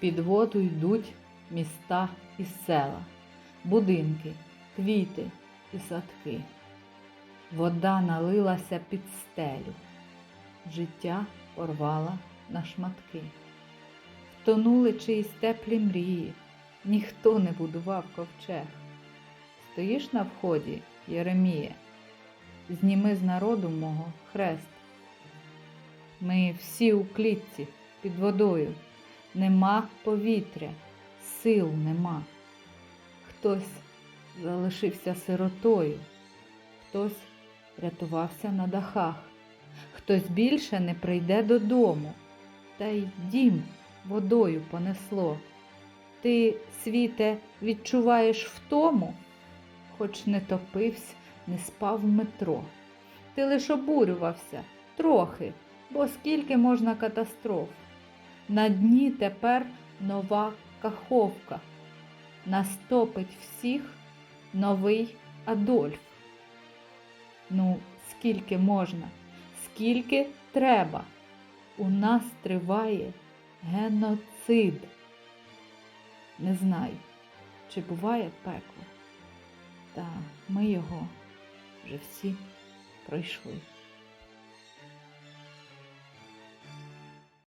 Під воду йдуть міста і села, будинки, квіти і садки. Вода налилася під стелю, життя порвала на шматки. Втонули чиїсь теплі мрії, ніхто не будував ковчег. Стоїш на вході, Єреміє, зніми з народу мого хрест. Ми всі у клітці під водою, нема повітря, сил нема. Хтось залишився сиротою, хтось рятувався на дахах, хтось більше не прийде додому, та й дім водою понесло. Ти, світе, відчуваєш втому, хоч не топився, не спав в метро. Ти лиш обурювався трохи, бо скільки можна катастроф. На дні тепер нова каховка. Настопить всіх новий Адольф. Ну, скільки можна, скільки треба. У нас триває геноцид. Не знаю, чи буває пекло, та ми його вже всі пройшли.